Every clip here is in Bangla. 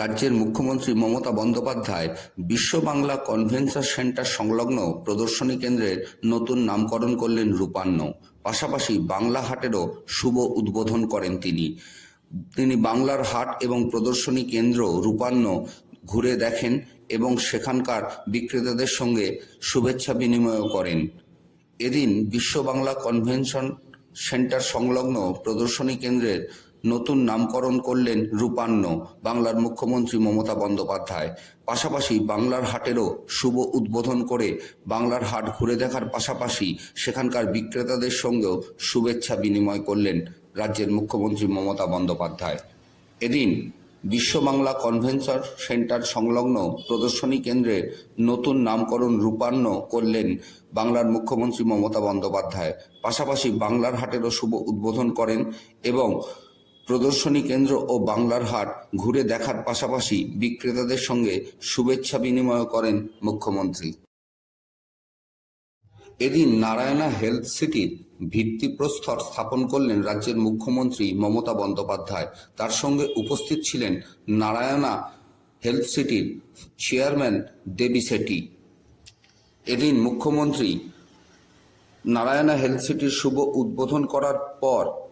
রাজ্যের মুখ্যমন্ত্রী মমতা বন্দ্যোপাধ্যায় বিশ্ব বাংলা কনভেনশন সেন্টার সংলগ্ন প্রদর্শনী কেন্দ্রের নতুন নামকরণ করলেন রূপান্ন। পাশাপাশি বাংলা হাটেরও শুভ উদ্বোধন করেন তিনি। তিনি বাংলার হাট এবং প্রদর্শনী কেন্দ্র রূপান্ন ঘুরে দেখেন এবং সেখানকার বিক্রেতাদের সঙ্গে শুভেচ্ছা বিনিময় করেন। এদিন বিশ্ব বাংলা কনভেনশন সেন্টার সংলগ্ন প্রদর্শনী কেন্দ্রের নতুন নামকরণ করলেন রূপান্ন বাংলার মুখ্যমন্ত্রী মমতা বন্দ্যোপাধ্যায়। পাশাপাশি বাংলার হাটেরও শুভ উদ্বোধন করে বাংলার হাট ঘুরে দেখার পাশাপাশি সেখানকার বিক্রেতাদের সঙ্গেও শুভেচ্ছা বিনিময় করলেন রাজ্যের মুখ্যমন্ত্রী মমতা বন্দ্যোপাধ্যায়। এদিন বিশ্ব বাংলা কনভেনশন সেন্টার সংলগ্ন প্রদর্শনী কেন্দ্রের নতুন নামকরণ রূপান্ন করলেন বাংলার মুখ্যমন্ত্রী মমতা বন্দ্যোপাধ্যায়। পাশাপাশি বাংলার হাটেরও শুভ উদ্বোধন করেন এবং প্রদর্শনী কেন্দ্র ও বাংলার হাট ঘুরে দেখার পাশাপাশি বিক্রেতাদের সঙ্গে শুভেচ্ছা বিনিময় করেন মুখ্যমন্ত্রী। এদিন নারায়ণা হেলথ সিটির ভিত্তিপ্রস্তর স্থাপন করলেন রাজ্যের মুখ্যমন্ত্রী মমতা বন্দ্যোপাধ্যায়। তার সঙ্গে উপস্থিত ছিলেন নারায়ণা হেলথ সিটির চেয়ারম্যান দেবী সেটি এদিন মুখ্যমন্ত্রী নারায়ণা হেলথ সিটির শুভ উদ্বোধন করার পর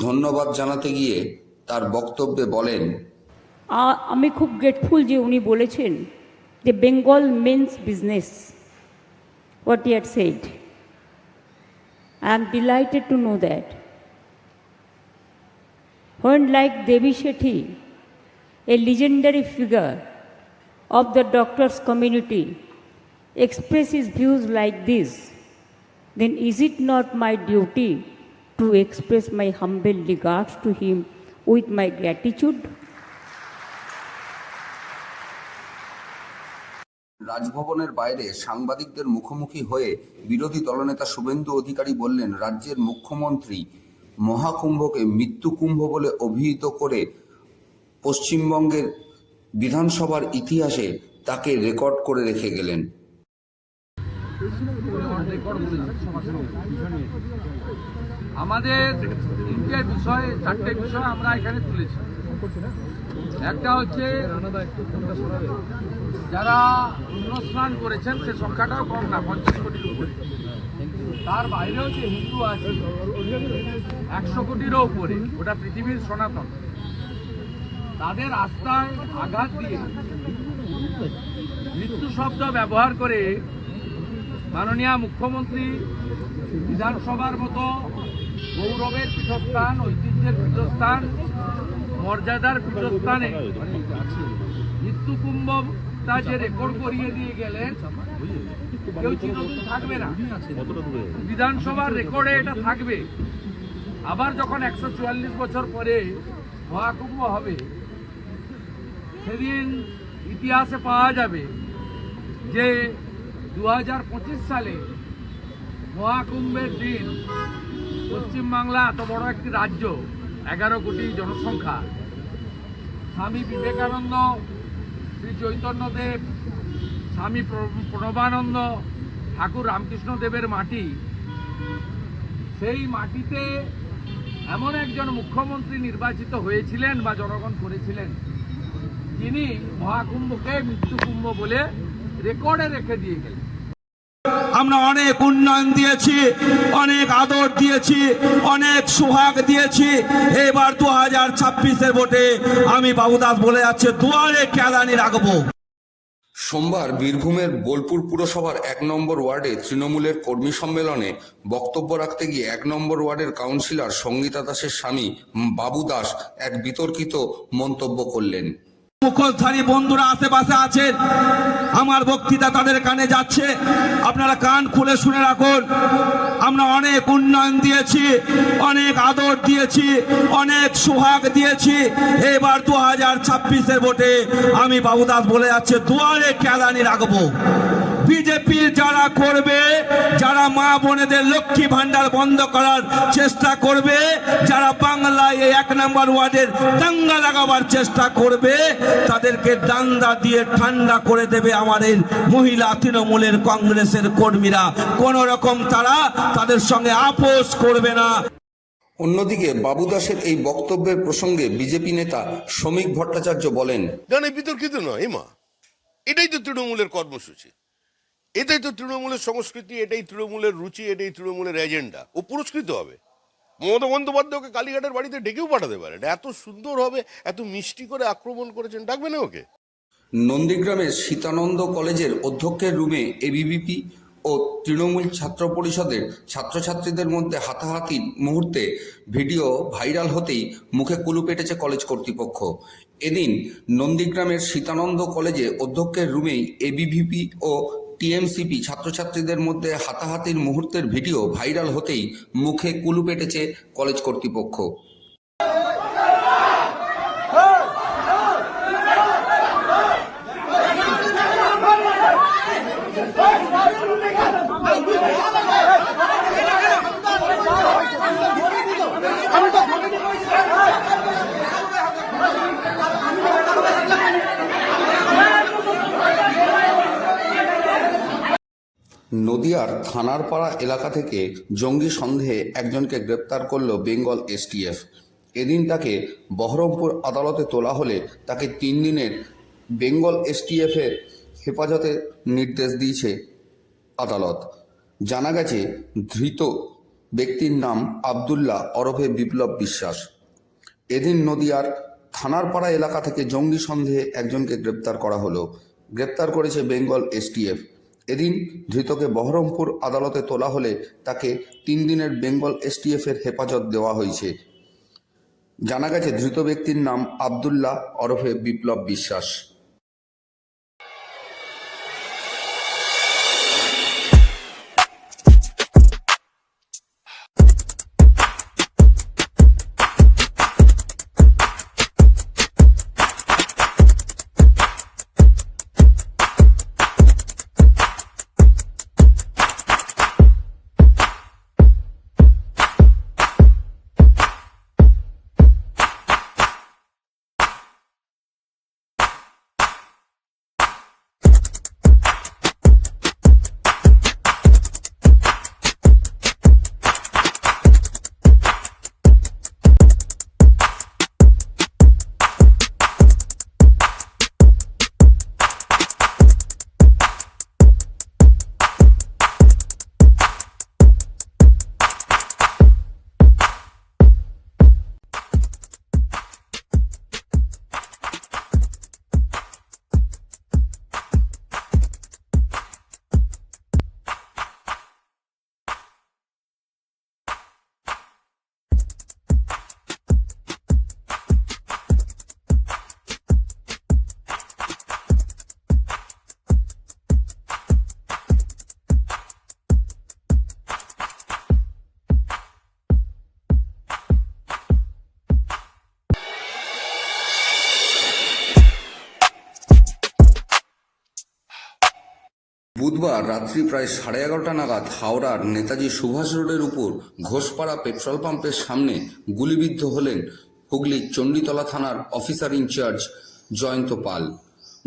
ধন্যবাদ জানাতে গিয়ে তার বক্তব্যে বলেন আমি খুব গ্রেটফুল যে উনি বলেছেন যে Bengal men's business what ear said I am delighted to know that when like Devi Shetty a legendary figure of the doctors community express his views like this then is it not my duty to express my humble regards to him with my gratitude? রাজভবনের বাইরে সাংবাদিকদের মুখোমুখি হয়ে বিরোধী দলনেতা শুভেন্দু অধিকারী বললেন, রাজ্যের মুখ্যমন্ত্রী মহাকুম্ভকে মৃত্যুকুম্ভ বলে অভিহিত করে পশ্চিমবঙ্গের বিধানসভার ইতিহাসে তাকে রেকর্ড করে রেখে গেলেন আমাদের তিনটে বিষয়, চারটে বিষয় আমরা এখানে তুলেছি। একটা হচ্ছে যারা পুণ্যস্নান করেছেন, সে সংখ্যাটাও কম না, পঞ্চাশ কোটির উপরে। তার বাইরেও যে হিন্দু আছে, একশো কোটিরও উপরে, ওটা পৃথিবীর সনাতন। তাদের আস্থায় আঘাত দিয়ে মৃত্যু শব্দ ব্যবহার করে মাননীয় মুখ্যমন্ত্রী বিধানসভার মতো গৌরবের পীঠস্থান, ঐতিহ্যের পীঠস্থান, মর্যাদার পীঠস্থানে মৃত্যুকুম্ভটা যে রেকর্ড করিয়ে দিয়ে গেলেন, কেউ চিরদিন থাকবে না। বিধানসভার রেকর্ডে এটা থাকবে। আবার যখন একশো চুয়াল্লিশ বছর পরে মহাকুম্ভ হবে, সেদিন ইতিহাসে পাওয়া যাবে যে দু হাজার পঁচিশ সালে মহাকুম্ভের দিন পশ্চিমবাংলা এত বড় একটি রাজ্য, এগারো কোটি জনসংখ্যা। স্বামী বিবেকানন্দ, শ্রী চৈতন্যদেব স্বামী প্রণবানন্দ, ঠাকুর রামকৃষ্ণ দেবের মাটি। সেই মাটিতে এমন একজন মুখ্যমন্ত্রী নির্বাচিত হয়েছিলেন বা জনগণ করেছিলেন যিনি মহাকুম্ভকে মৃত্যুকুম্ভ বলে রেকর্ডে রেখে দিয়ে গেলেন। আমরা অনেক উন্নয়ন দিয়েছি, অনেক আদর দিয়েছি, অনেক সোহাগ দিয়েছি। এবার দু হাজার ছাব্বিশের ভোটে আমি বাবুদাস বলে যাচ্ছে, দুয়ারে কেলানি রাখব। সোমবার বীরভূমের বোলপুর পুরসভার এক নম্বর ওয়ার্ডে তৃণমূলের কর্মী সম্মেলনে বক্তব্য রাখতে গিয়ে এক নম্বর ওয়ার্ডের কাউন্সিলর সঙ্গীতা দাসের স্বামী বাবু দাস এক বিতর্কিত মন্তব্য করলেন। মুখোশধারী বন্ধুরা আশেপাশে আছেন। আমার বক্তৃতা তাদের কানে যাচ্ছে। আপনারা কান খুলে শুনে রাখুন। আমরা অনেক উন্নয়ন দিয়েছি, অনেক আদর দিয়েছি, অনেক সোহাগ দিয়েছি। এবার দু হাজার ছাব্বিশের ভোটে আমি বাবুদাস বলে যাচ্ছে, দুয়ারে কেলানি রাখব। বিজেপির যারা করবে যারা মা বোনেদের লক্ষ্মী ভান্ডার বন্ধ করার চেষ্টা করবে যারা বাংলায় এই এক নম্বর ওয়ার্ডের দাঙ্গা লাগাবার চেষ্টা করবে তাদেরকে দাঙ্গা দিয়ে ঠান্ডা করে দেবে আমাদের মহিলা তৃণমূলের কংগ্রেসের কর্মীরা। কোন রকম তারা তাদের সঙ্গে আপোষ করবে না। অন্যদিকে বাবু দাসের এই বক্তব্যের প্রসঙ্গে বিজেপি নেতা শ্রমিক ভট্টাচার্য বলেন না না বিতর্কিত নয় মা। এটাই তো তৃণমূলের কর্মসূচি। এটাই তো তৃণমূলের সংস্কৃতি, এটাই তৃণমূলের রুচি, এটাই তৃণমূলের এজেন্ডা। ও পুরস্কৃত হবে। মমতা বন্দ্যোপাধ্যায় ওকে কালীঘাটের বাড়িতে ডেকেও পাঠাতে পারে। এত সুন্দর হবে, এত মিষ্টি করে আক্রমণ করেছেন, ডাকবে না ওকে? নন্দীগ্রামের সীতানন্দ কলেজের অধ্যক্ষের রুমে এবিভিপি ও তৃণমূল ছাত্র পরিষদের ছাত্রছাত্রীদের মধ্যে হাতাহাতির মুহূর্তে ভিডিও ভাইরাল হতেই মুখে কুলু পেটেছে কলেজ কর্তৃপক্ষ। এদিন নন্দীগ্রামের সীতানন্দ কলেজে অধ্যক্ষের রুমেই এবিভিপি ও টিএমসিপি ছাত্রছাত্রীদের মধ্যে হাতাহাতির মুহূর্তের ভিডিও ভাইরাল হতেই মুখে কুলু পেটেছে কলেজ কর্তৃপক্ষ। নদিয়ার থানারপাড়া এলাকা থেকে জঙ্গি সন্দেহে একজনকে গ্রেপ্তার করল বেঙ্গল এসটিএফ। এদিন তাকে বহরমপুর আদালতে তোলা হলে তাকে তিন দিনের বেঙ্গল এসটিএফের হেফাজতে নির্দেশ দিয়েছে আদালত। জানা গেছে, ধৃত ব্যক্তির নাম আবদুল্লাহ ওরফে বিপ্লব বিশ্বাস। এদিন নদিয়ার থানারপাড়া এলাকা থেকে জঙ্গি সন্দেহে একজনকে গ্রেপ্তার করা হলো। গ্রেপ্তার করেছে বেঙ্গল এসটিএফ। এদিন ধৃতকে বহরমপুর আদালতে তোলা হলে তাকে তিন দিনের বেঙ্গল এসটিএফের হেফাজত দেওয়া হয়েছে। জানা গেছে ধৃত ব্যক্তির নাম আবদুল্লাহ ওরফে বিপ্লব বিশ্বাস। বুধবার রাত্রি প্রায় সাড়ে এগারোটা নাগাদ হাওড়ার নেতাজি সুভাষ রোডের উপর ঘোষপাড়া পেট্রোল পাম্পের সামনে গুলিবিদ্ধ হলেন হুগলির চণ্ডীতলা থানার অফিসার ইনচার্জ জয়ন্ত পাল।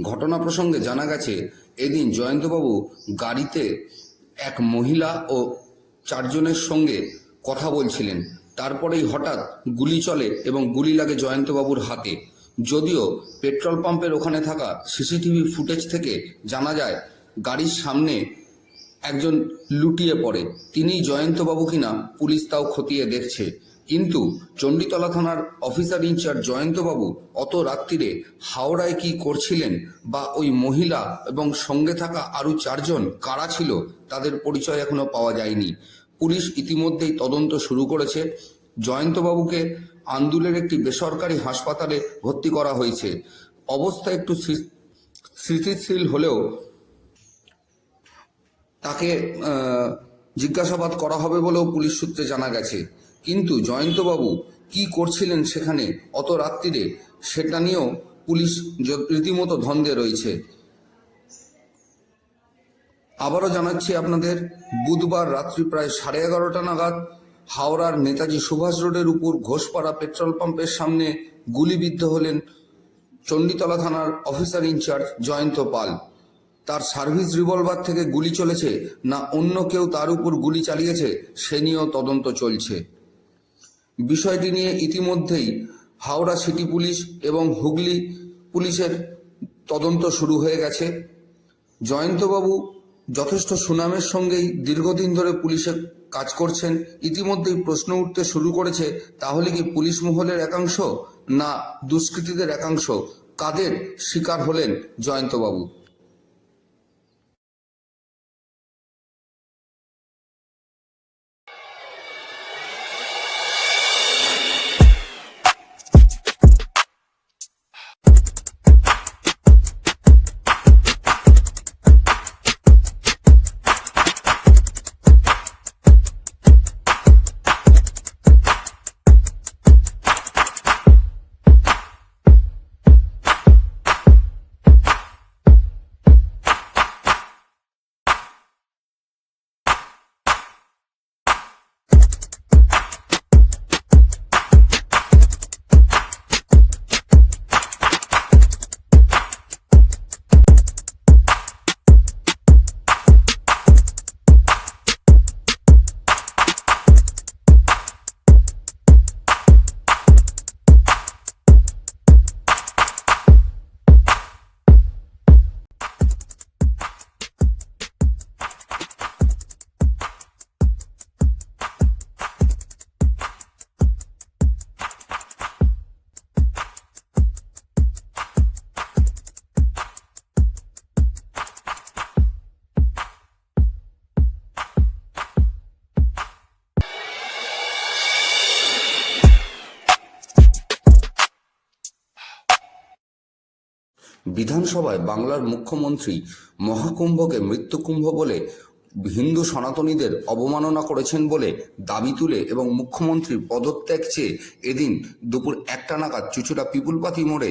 ঘটনা প্রসঙ্গে জানা গেছে, এদিন জয়ন্তবাবু গাড়িতে এক মহিলা ও চারজনের সঙ্গে কথা বলছিলেন। তারপরেই হঠাৎ গুলি চলে এবং গুলি লাগে জয়ন্তবাবুর হাতে। যদিও পেট্রোল পাম্পের ওখানে থাকা সিসিটিভি ফুটেজ থেকে জানা যায় গাড়ির সামনে একজন লুটিয়ে পড়ে। তিনি জয়ন্তবাবু কিনা পুলিশ তাও খতিয়ে দেখছে। কিন্তু চণ্ডীতলা থানার অফিসার ইনচার্জ জয়ন্তবাবু অত রাত্রিরে হাওড়ায় কি করছিলেন বা ওই মহিলা এবং সঙ্গে থাকা আরও চারজন কারা ছিল তাদের পরিচয় এখনও পাওয়া যায়নি। পুলিশ ইতিমধ্যেই তদন্ত শুরু করেছে। জয়ন্তবাবুকে আন্দুলের একটি বেসরকারি হাসপাতালে ভর্তি করা হয়েছে। অবস্থা একটু স্মৃতিশীল হলেও তাকে জিজ্ঞাসাবাদ করা হবে বলেও পুলিশ সূত্রে জানা গেছে। কিন্তু জয়ন্তবাবু কি করছিলেন সেখানে অত রাত্রিরে সেটা নিয়েও পুলিশ রীতিমতো ধন্দে রয়েছে। আবারও জানাচ্ছি আপনাদের, বুধবার রাত্রি প্রায় সাড়ে এগারোটা নাগাদ হাওড়ার নেতাজি সুভাষ রোডের উপর ঘোষপাড়া পেট্রোল পাম্পের সামনে গুলিবিদ্ধ হলেন চণ্ডীতলা থানার অফিসার ইনচার্জ জয়ন্ত পাল। তার সার্ভিস রিভলভার থেকে গুলি চলেছে না অন্য কেউ তার উপর গুলি চালিয়েছে, সে নিয়েও তদন্ত চলছে। বিষয়টি নিয়ে ইতিমধ্যেই হাওড়া সিটি পুলিশ এবং হুগলি পুলিশের তদন্ত শুরু হয়ে গেছে। জয়ন্তবাবু যথেষ্ট সুনামের সঙ্গেই দীর্ঘদিন ধরে পুলিশে কাজ করছেন। ইতিমধ্যেই প্রশ্ন উঠতে শুরু করেছে, তাহলে কি পুলিশ মহলের একাংশ না দুষ্কৃতীদের একাংশ? কাদের শিকার হলেন জয়ন্তবাবু? বিধানসভায় বাংলার মুখ্যমন্ত্রী মহাকুম্ভকে মৃত্যুকুম্ভ বলে হিন্দু সনাতনীদের অবমাননা করেছেন বলে দাবি তুলে এবং মুখ্যমন্ত্রীর পদত্যাগ চেয়ে এদিন দুপুর একটা নাগাদ চুচুড়া পিপুলপাতি মোড়ে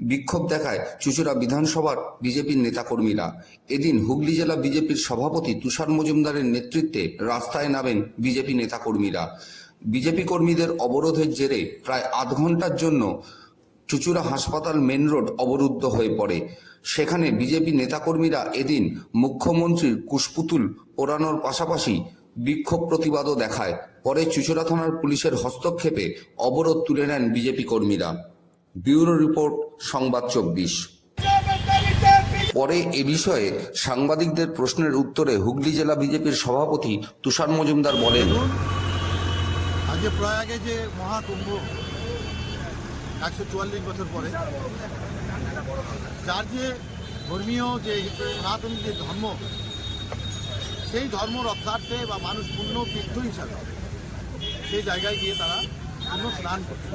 বিক্ষোভ দেখায় চুচুড়া বিধানসভার বিজেপির নেতাকর্মীরা। এদিন হুগলি জেলা বিজেপির সভাপতি তুষার মজুমদারের নেতৃত্বে রাস্তায় নামেন বিজেপি নেতাকর্মীরা। বিজেপি কর্মীদের অবরোধের জেরে প্রায় আধ ঘণ্টার জন্য চুচুড়া হাসপাতাল মেন রোড অবরুদ্ধ হয়ে পড়ে। সেখানে বিজেপি নেতাকর্মীরা এদিন মুখ্যমন্ত্রীর কুশপুতুল পোড়ানোর পাশাপাশি বিক্ষোভ প্রতিবাদও দেখায়। পরে চুচুড়া থানার পুলিশের হস্তক্ষেপে অবরোধ তুলে নেন বিজেপি কর্মীরা। ব্যুরো রিপোর্ট, সংবাদ চব্বিশ। পরে এ বিষয়ে সাংবাদিকদের প্রশ্নের উত্তরে হুগলি জেলা বিজেপির সভাপতি তুষার মজুমদার বলেন আজকে প্রয়াগে যে মহাকুম্ভ একশো চুয়াল্লিশ বছর পরে, যার যে ধর্মীয় যে সনাতন যে ধর্ম, সেই ধর্ম রক্ষার্থে বা মানুষ পূর্ণ তীর্থ হিসাবে সেই জায়গায় গিয়ে তারা পূর্ণ স্নান করছে।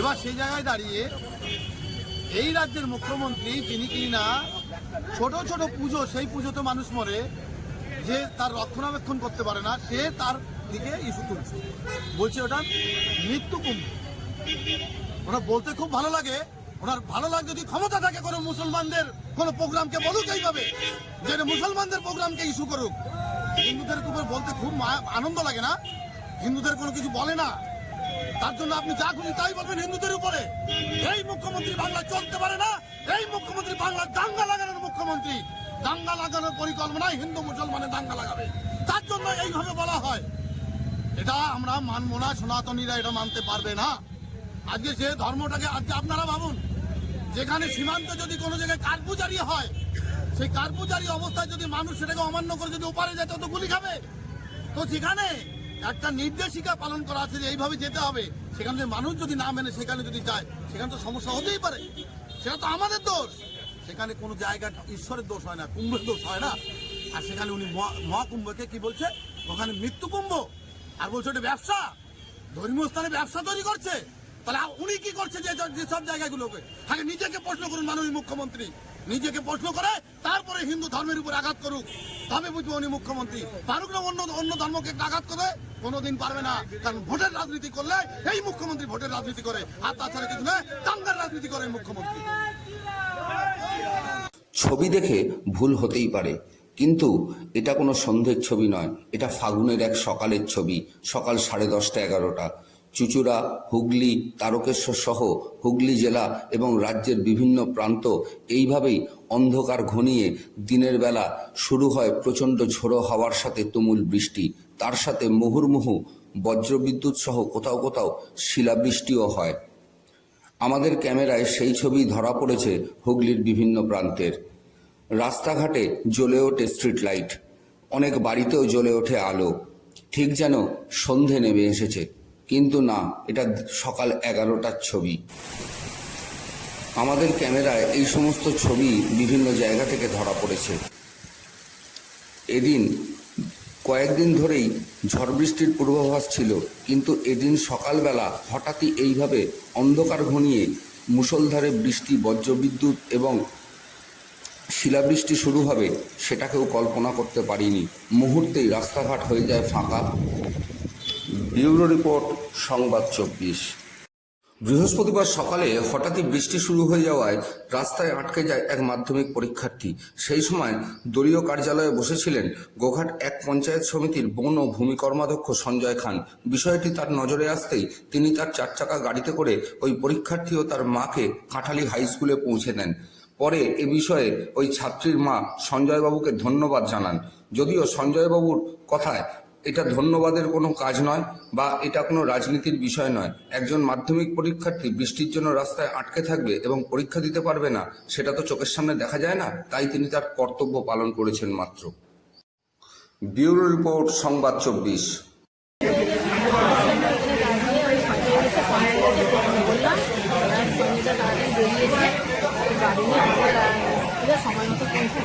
এবার সেই জায়গায় দাঁড়িয়ে এই রাজ্যের মুখ্যমন্ত্রী, যিনি কি না ছোট ছোট পুজো, সেই পুজোতে মানুষ মরে, যে তার রক্ষণাবেক্ষণ করতে পারে না, সে তার দিকে ইস্যু তুলছে। বলছে ওটা মৃত্যু কুম্ভ। ওনার বলতে খুব ভালো লাগে। ওনার ভালো লাগে যদি ক্ষমতা থাকে কোনো মুসলমানদের, কোনো প্রোগ্রামকে বলুক এইভাবে, যে মুসলমানদের প্রোগ্রামকে ইস্যু করুক। হিন্দুদের উপর বলতে খুব আনন্দ লাগে না। হিন্দুদের কোনো কিছু বলে না। তার জন্য আপনি যা খুশি তাই বলবেন হিন্দুদের উপরে। এই মুখ্যমন্ত্রী বাংলা চলতে পারে না। এই মুখ্যমন্ত্রী বাংলা দাঙ্গা লাগানোর মুখ্যমন্ত্রী। দাঙ্গা লাগানোর পরিকল্পনায় হিন্দু মুসলমানের দাঙ্গা লাগাবে। তার জন্য এইভাবে বলা হয়। এটা আমরা মানবো না, সনাতনীরা এটা মানতে পারবে না। আজকে সে ধর্মটাকে আজকে আপনারা ভাবুন, যেখানে সীমান্ত যদি কোনো জায়গায় কাঠপুজারি হয়, সেই কাঠপুজারি অবস্থায় যদি মানুষ সেটাকে অমান্য করে যদি ওপারে যায়, তত গুলি খাবে। তো সেখানে একটা নির্দেশিকা পালন করা আছে যে এইভাবে যেতে হবে। সেখানে যদি মানুষ যদি না মেনে সেখানে যদি যায়, সেখানে তো সমস্যা হতেই পারে। সেটা তো আমাদের দোষ। সেখানে কোনো জায়গা ঈশ্বরের দোষ হয় না, কুম্ভের দোষ হয় না। আর সেখানে উনি মহা- মহাকুম্ভকে কি বলছে? ওখানে মৃত্যু কুম্ভ আর বলছে ওটা ব্যবসা। ধর্মীয় স্থানে ব্যবসা তৈরি করছে। তাহলে উনি কি করছে যে যেসব জায়গাগুলোকে? আগে নিজেকে প্রশ্ন করুন মাননীয় মুখ্যমন্ত্রী। নিজেকে প্রশ্ন করে তারপরে হিন্দু ধর্মের উপর আঘাত করুক। তবে বুঝব উনি মুখ্যমন্ত্রী। পারুক না অন্য অন্য ধর্মকে আঘাত করে, কোনোদিন পারবে না। কারণ ভোটের রাজনীতি করলে এই মুখ্যমন্ত্রী ভোটের রাজনীতি করে। আর তাছাড়া কিছু নয় দাঙ্গার রাজনীতি করে মুখ্যমন্ত্রী। ছবি দেখে ভুল হতেই পারে। কিন্তু এটা কোনো সন্ধ্যের ছবি নয়। এটা ফাগুনের এক সকালের ছবি, সকাল সাড়ে দশটা এগারোটা। চুচুড়া, হুগলি তারকেশ্বর সহ হুগলি জেলা এবং রাজ্যের বিভিন্ন প্রান্ত এইভাবেই অন্ধকার ঘনিয়ে দিনের বেলা শুরু হয় প্রচণ্ড ঝোড়ো হাওয়ার সাথে তুমুল বৃষ্টি। তার সাথে মুহুর্মুহু বজ্রবিদ্যুৎ সহ কোথাও কোথাও শিলাবৃষ্টিও হয়। আমাদের ক্যামেরায় সেই ছবি ধরা পড়েছে হুগলির বিভিন্ন প্রান্তের। রাস্তাঘাটে জ্বলে ওঠে স্ট্রিট লাইট। অনেক বাড়িতেও জ্বলে ওঠে আলো। ঠিক যেন সন্ধে নেমে এসেছে। কিন্তু না, এটা সকাল এগারোটার ছবি। আমাদের ক্যামেরায় এই সমস্ত ছবি বিভিন্ন জায়গা থেকে ধরা পড়েছে। এদিন কয়েকদিন ধরেই ঝড় বৃষ্টির পূর্বাভাস ছিল, কিন্তু এদিন সকালবেলা হঠাৎই এইভাবে অন্ধকার ঘনিয়ে মুষলধারে বৃষ্টি, বজ্রবিদ্যুৎ এবং শিলাবৃষ্টি শুরু হবে সেটাকেও কল্পনা করতে পারিনি। মুহূর্তেই রাস্তাঘাট হয়ে যায় ফাঁকা। ব্যুরো রিপোর্ট, সংবাদ চব্বিশ। বৃহস্পতিবার সকালে হঠাৎই বৃষ্টি শুরু হয়ে যাওয়ায় রাস্তায় আটকে যায় এক মাধ্যমিক পরীক্ষার্থী। সেই সময় দলীয় কার্যালয়ে বসেছিলেন গোঘাট এক পঞ্চায়েত সমিতির বন ও ভূমি কর্মাধ্যক্ষ সঞ্জয় খান। বিষয়টি তার নজরে আসতেই তিনি তার চার চাকা গাড়িতে করে ওই পরীক্ষার্থী ও তার মাকে কাঁঠালি হাই স্কুলে পৌঁছে দেন। পরে এ বিষয়ে ওই ছাত্রীর মা সঞ্জয়বাবুকে ধন্যবাদ জানান। যদিও সঞ্জয়বাবুর কথায় এটা ধন্যবাদের কোনো কাজ নয় বা এটা কোনো রাজনীতির বিষয় নয়। একজন মাধ্যমিক পরীক্ষার্থী বৃষ্টির জন্য রাস্তায় আটকে থাকবে এবং পরীক্ষা দিতে পারবে না, সেটা তো চোখের সামনে দেখা যায় না, তাই তিনি তার কর্তব্য পালন করেছেন মাত্র। ব্যুরো রিপোর্ট, সংবাদ চব্বিশ বললাম আর সঙ্গীতা তাড়াতাড়ি বেরিয়েছে গাড়ি নিয়ে আমরা স্কুলে সময় মতো পৌঁছে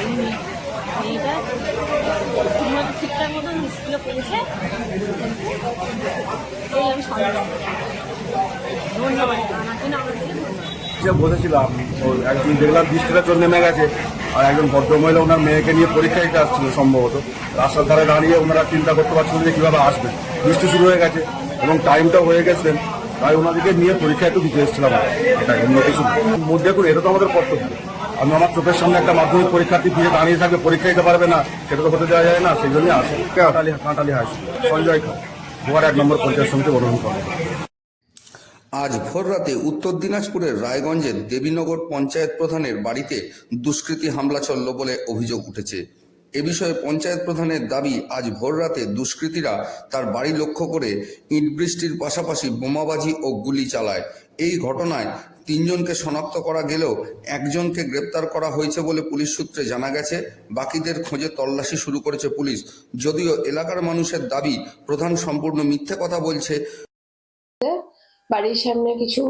এই মেয়ে- মেয়েটা ঠিকমতো ঠিকঠাক মতন স্কুলে পৌঁছে এই আমি সন্ধ্যা ধন্যবাদ। জানার জন্য আমার থেকে ধন্যবাদ যে বসেছিলাম ও একদিন দেখলাম বৃষ্টিটা চলে নেমে গেছে, আর একজন ভদ্রমহিলা ওনার মেয়েকে নিয়ে পরীক্ষা দিতে আসছিল সম্ভবত। রাস্তার ধারে দাঁড়িয়ে ওনারা চিন্তা করতে পারছিলেন যে কীভাবে আসবে। বৃষ্টি শুরু হয়ে গেছে এবং টাইমটাও হয়ে গেছেন তাই ওনাদেরকে নিয়ে পরীক্ষা একটু দিতে এসেছিলাম এটা অন্য কিছু মধ্যে দেখুন এটা তো আমাদের কর্তব্য। আমি আমার চোখের সামনে একটা মাধ্যমিক পরীক্ষার্থী ফিরে দাঁড়িয়ে থাকবে, পরীক্ষা দিতে পারবে না, সেটা তো হতে দেওয়া যায় না, সেই জন্যই আসে। সঞ্জয় এক নম্বর পঞ্চায়েত সমিতি অনুরোধ করেন। আজ ভোররাতে উত্তর দিনাজপুরের রায়গঞ্জের দেবীনগর পঞ্চায়েত প্রধানের বাড়িতে দুষ্কৃতী হামলা চলল বলে অভিযোগ উঠেছে। এ বিষয়ে পঞ্চায়েত প্রধানের দাবি, আজ ভোর রাতে দুষ্কৃতীরা তার বাড়ি লক্ষ্য করে ইট বৃষ্টির পাশাপাশি বোমাবাজি ও গুলি চালায়। এই ঘটনায় তিনজনকে শনাক্ত করা গেলেও একজনকে গ্রেপ্তার করা হয়েছে বলে পুলিশ সূত্রে জানা গেছে। বাকিদের খোঁজে তল্লাশি শুরু করেছে পুলিশ। যদিও এলাকার মানুষের দাবি, প্রধান সম্পূর্ণ মিথ্যে কথা বলছে। বাড়ির সামনে কিছু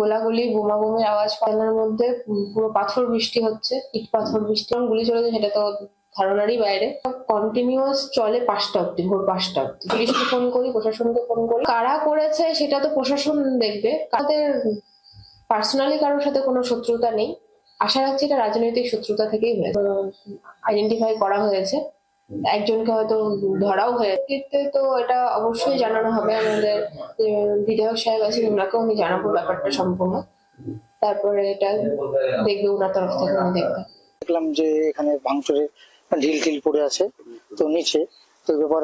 গোলাগুলি বোমা বোমের আওয়াজ পালানোর মধ্যে পুরো পাথর বৃষ্টি হচ্ছে, ইট পাথর বৃষ্টি। গুলি চলেছে, সেটা তো ধারণারই বাইরে। কন্টিনিউয়াস চলে পাঁচটা অব্দি ভোর পাঁচটা অব্দি পুলিশকে ফোন করি, প্রশাসনকে ফোন করি। কারা করেছে, সেটা তো প্রশাসন দেখবে। কাদের পার্সোনালি কারোর সাথে কোনো শত্রুতা নেই। আশা রাখছি এটা রাজনৈতিক শত্রুতা থেকেই হয়েছে আইডেন্টিফাই করা হয়েছে। একজনকে হয়তো ধরাও হয়েছে। তো এটা অবশ্যই জানানো হবে আমাদের বিধায়ক সাহেব আছেন, ওনাকেও আমি জানাব ব্যাপারটা সম্পূর্ণ। তারপরে এটা দেখবে ওনার তরফ থেকে উনি দেখবেন দেখলাম যে এখানে ভাঙচুরের ঢিল ঢিল পড়ে আছে, তো নিচে। তো এই ব্যাপার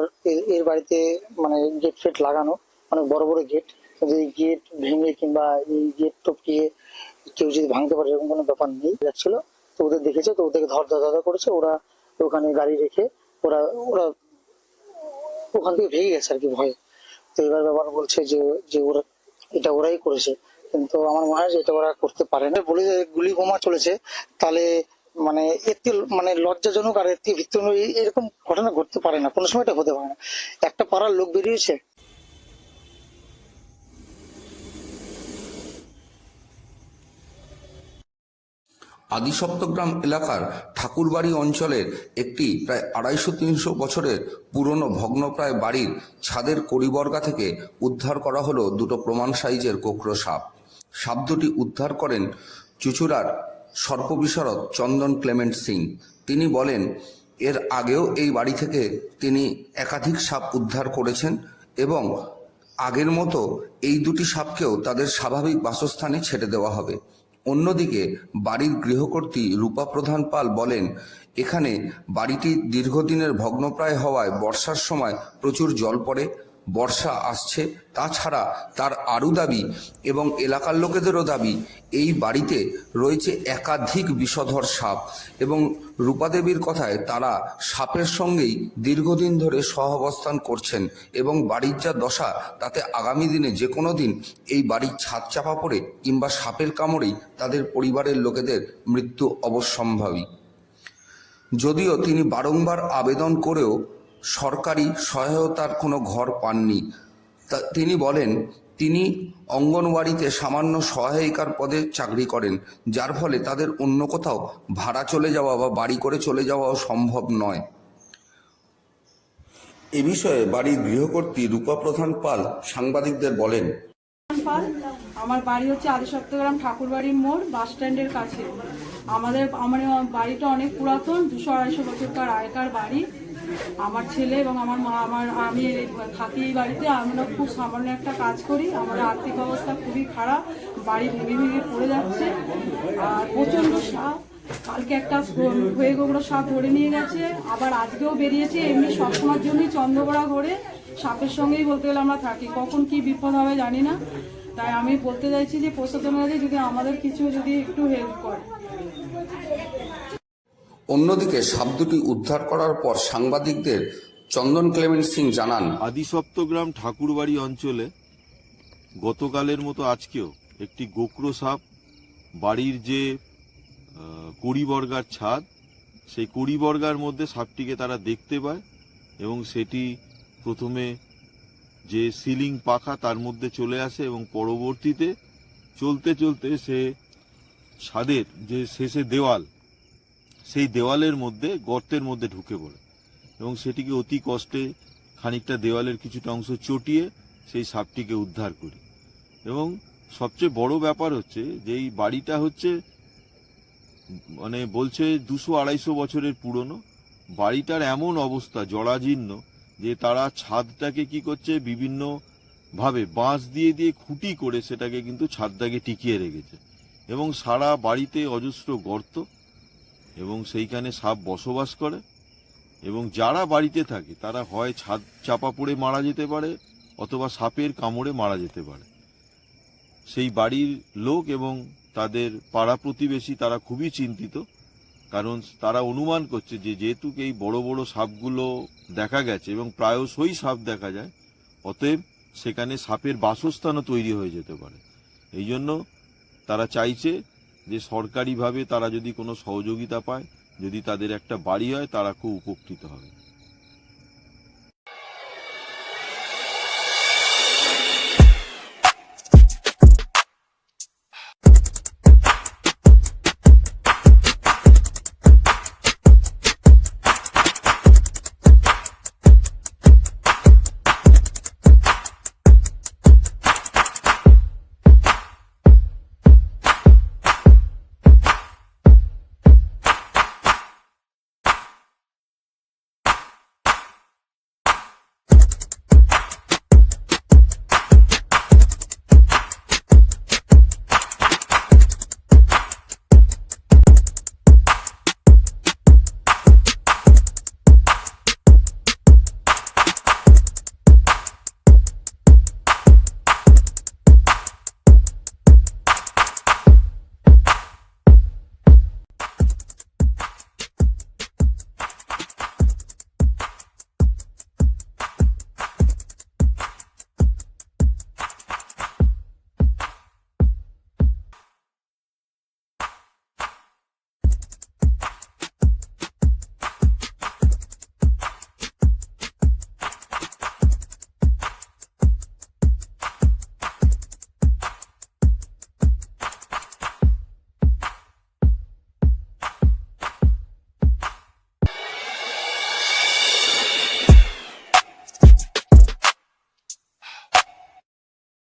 এর বাড়িতে মানে গেট ফেট লাগানো, অনেক বড় বড় গেট। এই গেট ভেঙে কিংবা এই গেট টপকিয়ে কেউ যদি ভাঙতে পারে এরকম কোনো ব্যাপার নেই। যাচ্ছিল, তো ওদের দেখেছে, তো ওদেরকে ধর ধর করেছে, ওরা ওখানে গাড়ি রেখে ওরা ওরা ওখান থেকে ভেঙে গেছে আর কি ভয়ে। তো এবার ব্যাপার বলছে যে যে ওরা, এটা ওরাই করেছে। কিন্তু আমার মনে হয় যে এটা ওরা করতে পারে না। বলে যে গুলি বোমা চলেছে, তাহলে মানে থেকে মানে লজ্জাজনক আর ভিত্তিমূলক এই- এরকম ঘটনা ঘটতে পারে না। কোনো সময় এটা হতে পারে না। একটা পাড়ার লোক বেরিয়েছে আদিসপ্তগ্রাম এলাকার ঠাকুরবাড়ি অঞ্চলের একটি প্রায় আড়াইশো তিনশো বছরের পুরনো ভগ্নপ্রায় বাড়ির ছাদের কড়িবর্গা থেকে উদ্ধার করা হলো দুটো প্রমাণ সাইজের কোকড়ো সাপ। সাপ দুটি উদ্ধার করেন চুচুড়ার সর্পবিশারদ চন্দন ক্লেমেন্ট সিং। তিনি বলেন, এর আগেও এই বাড়ি থেকে তিনি একাধিক সাপ উদ্ধার করেছেন এবং আগের মতো এই দুটি সাপকেও তাদের স্বাভাবিক বাসস্থানে ছেড়ে দেওয়া হবে। অন্যদিকে বাড়ির গৃহকর্ত্রী রূপা প্রধান পাল বলেন, এখানে বাড়িটি দীর্ঘদিনের ভগ্নপ্রায় হওয়ায় বর্ষার সময় প্রচুর জল পড়ে বর্ষা আসছে, তাছাড়া তার আরও দাবি এবং এলাকার লোকেদেরও দাবি, এই বাড়িতে রয়েছে একাধিক বিষধর সাপ এবং রূপাদেবীর কথায় তারা সাপের সঙ্গেই দীর্ঘদিন ধরে সহাবস্থান করছেন এবং বাড়ির যা দশা, তাতে আগামী দিনে যে কোনো দিন এই বাড়ির ছাদ চাপা পড়ে কিংবা সাপের কামড়েই তাদের পরিবারের লোকেদের মৃত্যু অবশ্যম্ভাবী। যদিও তিনি বারংবার আবেদন করেও সরকারি সহায়তার কোনো ঘর পাননি। তিনি বলেন, তিনি অঙ্গনওয়াড়িতে সামান্য সহায়িকার পদে চাকরি করেন, যার ফলে তাদের অন্য কোথাও ভাড়া চলে যাওয়া বা বাড়ি করে চলে যাওয়াও সম্ভব নয়। এ বিষয়ে বাড়ির গৃহকর্ত্রী রূপা প্রধান পাল সাংবাদিকদের বলেন আমার বাড়ি হচ্ছে আদিসপ্তগ্রাম ঠাকুরবাড়ির মোড়, বাস স্ট্যান্ডের কাছে। আমাদের, আমার বাড়িটা অনেক পুরাতন, দুশো আড়াইশো বছরকার আগেকার বাড়ি। আমার ছেলে এবং আমার মা, আমার, আমি থাকি এই বাড়িতে, আমরা খুব সামান্য একটা কাজ করি, আমাদের আর্থিক অবস্থা খুবই খারাপ, বাড়ি ভেঙে ভেঙে পড়ে যাচ্ছে, আর প্রচণ্ড সাপ। কালকে একটা হয়ে গোবড়ো সাপ ধরে নিয়ে গেছে, আবার আজকেও বেরিয়েছে, এমনি সবসময়ের জন্যই চন্দ্রগড়া ঘরে, সাপের সঙ্গেই বলতে গেলে আমরা থাকি, কখন কি বিপদ হবে জানি না, তাই আমি বলতে চাইছি যে প্রশাসনের যদি আমাদের কিছু যদি একটু হেল্প করে। অন্যদিকে দুটি উদ্ধার করার পর সাংবাদিকদের চন্দন ক্লেমেন্ট সিং জানান, আদিসপ্তগ্রাম ঠাকুরবাড়ি অঞ্চলে গতকালের মতো আজকেও একটি গোকরো সাপ বাড়ির যে কড়িবর্গার ছাদ, সেই কড়িবর্গার মধ্যে সাপটিকে তারা দেখতে পায় এবং সেটি প্রথমে যে সিলিং পাখা তার মধ্যে চলে আসে এবং পরবর্তীতে চলতে চলতে সে ছাদের যে শেষে দেওয়াল সেই দেওয়ালের মধ্যে, গর্তের মধ্যে ঢুকে পড়ে। এবং সেটিকে অতি কষ্টে খানিকটা দেওয়ালের কিছুটা অংশ চটিয়ে সেই সাপটিকে উদ্ধার করি। এবং সবচেয়ে বড় ব্যাপার হচ্ছে যে এই বাড়িটা হচ্ছে মানে বলছে দুশো আড়াইশো বছরের পুরনো। বাড়িটার এমন অবস্থা জরাজীর্ণ যে তারা ছাদটাকে কি করছে বিভিন্ন ভাবে বাঁশ দিয়ে দিয়ে খুঁটি করে সেটাকে কিন্তু ছাদটাকে টিকিয়ে রেখেছে। এবং সারা বাড়িতে অজস্র গর্ত। এবং সেইখানে সাপ বসবাস করে, এবং যারা বাড়িতে থাকে, তারা হয় ছাদ চাপা পড়ে মারা যেতে পারে, অথবা সাপের কামড়ে মারা যেতে পারে। সেই বাড়ির লোক এবং তাদের পাড়া প্রতিবেশী তারা খুবই চিন্তিত, কারণ তারা অনুমান করছে যে যেহেতু এই বড় বড় সাপগুলো দেখা গেছে এবং প্রায়শই সাপ দেখা যায়, অতএব সেখানে সাপের বাসস্থানও তৈরি হয়ে যেতে পারে। এই জন্য তারা চাইছে যে সরকারিভাবে তারা যদি কোনো সহযোগিতা পায়, যদি তাদের একটা বাড়ি হয়, তারা খুব উপকৃত হবে।